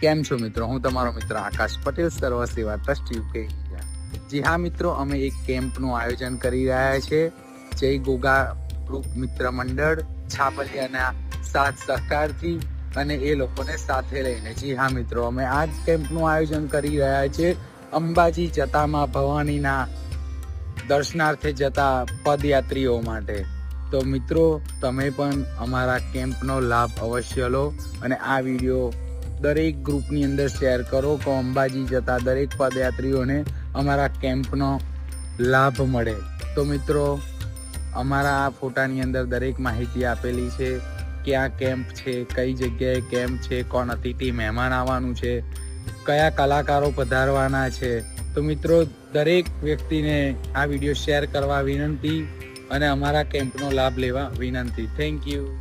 કેમ છો મિત્રો? હું તમારો મિત્ર આકાશ પટેલ સર્વ સેવા ટ્રસ્ટ યુકે જી હા મિત્રો, અમે એક કેમ્પનું આયોજન કરી રહ્યા છે. જય ગોગા ગ્રુપ મિત્ર મંડળ, છાપલિયાના સાથ સહકારથી અને એ લોકોને સાથે લઈને. જી હા મિત્રો, અમે આ જ કેમ્પનું આયોજન કરી રહ્યા છે. અંબાજી જતામાં ભવાનીના દર્શનાર્થે જતા પદયાત્રીઓ માટે. તો મિત્રો, તમે પણ અમારા કેમ્પનો લાભ અવશ્ય લો અને આ વીડિયો દરેક ગ્રુપની અંદર શેર કરો કે અંબાજી જતા દરેક પદયાત્રીઓને અમારા કેમ્પનો લાભ મળે. તો મિત્રો, અમારા આ ફોટાની અંદર દરેક માહિતી આપેલી છે, ક્યાં કેમ્પ છે, કઈ જગ્યાએ કેમ્પ છે, કોણ અતિથિ, મહેમાન આવવાનું છે, કયા કલાકારો પધારવાના છે. તો મિત્રો, દરેક વ્યક્તિને આ વીડિયો શેર કરવા વિનંતી અને અમારા કેમ્પનો લાભ લેવા વિનંતી. Thank you